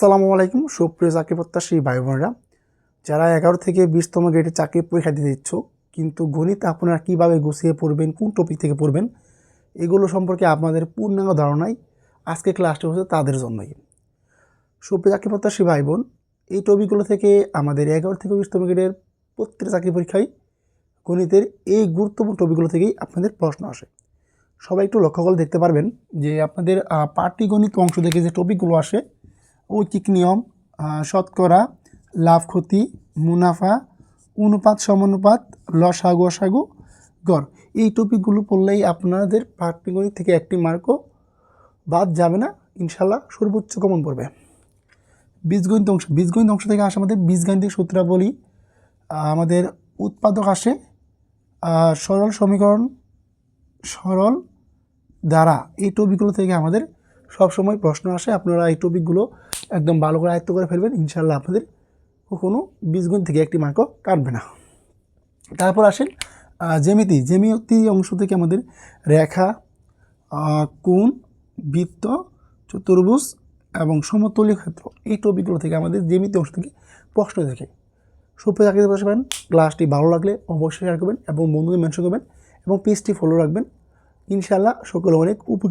আসসালামু আলাইকুম। সুপ্রিয় চাকরি প্রত্যাশী ভাই বোনেরা যারা এগারো থেকে বিশতম গ্রেডে চাকরির পরীক্ষা দিতে ইচ্ছুক কিন্তু গণিত আপনারা কীভাবে গুছিয়ে পড়বেন কোন টপিক থেকে পড়বেন এগুলো সম্পর্কে আপনাদের পূর্ণাঙ্গ ধারণাই আজকে ক্লাসটি হচ্ছে তাদের জন্যই। সুপ্রিয় চাকরি প্রত্যাশী ভাই বোন এই টপিকগুলো থেকে আমাদের এগারো থেকে বিশতম গ্রেডের প্রত্যেকটা চাকরি পরীক্ষায় গণিতের এই গুরুত্বপূর্ণ টপিকগুলো থেকেই আপনাদের প্রশ্ন আসে। সবাই একটু লক্ষ্য করে দেখতে পারবেন যে আপনাদের আহ, পাটিগণিত অংশ থেকে যে টপিকগুলো আসে ঐকিক নিয়ম শতকরা লাভ ক্ষতি মুনাফা, অনুপাত, সমানুপাত, লসাগু, অসাগু, গড়। এই টপিকগুলো পড়লেই আপনাদের পাটিগণিত থেকে একটি মার্কও বাদ যাবে না। ইনশাল্লাহ সর্বোচ্চ কমন পড়বে। বীজগণিত অংশ। বীজগণিত অংশ থেকে আসে আমাদের বীজগাণিতিক সূত্রাবলী আমাদের উৎপাদক আসে সরল সমীকরণ, সরল দ্বারা। এই টপিকগুলো থেকে আমাদের সবসময় প্রশ্ন আসে, আপনারা এই টপিকগুলো একদম ভালো করে আয়ত্ত করে ফেলবেন ইনশাল্লাহ আপনাদের কখনো বীজগণিত থেকে একটি মার্কও কাটবে না। তারপর আসেন জেমিতি জ্যামিতি। অংশ থেকে আমাদের রেখা কোণ, বৃত্ত, চতুর্ভুজ এবং সমতলীয় ক্ষেত্র এই টপিকগুলো থেকে আমাদের জ্যামিতি অংশ থেকে প্রশ্ন দেখে। সুপ্রিয় চাকরিতে বসবেন ক্লাসটি ভালো লাগলে অবশ্যই শেয়ার করবেন এবং বন্ধুদের মেনশন করবেন এবং পেজটি ফলো রাখবেন। ইনশাআল্লাহ সকলে অনেক উপকৃত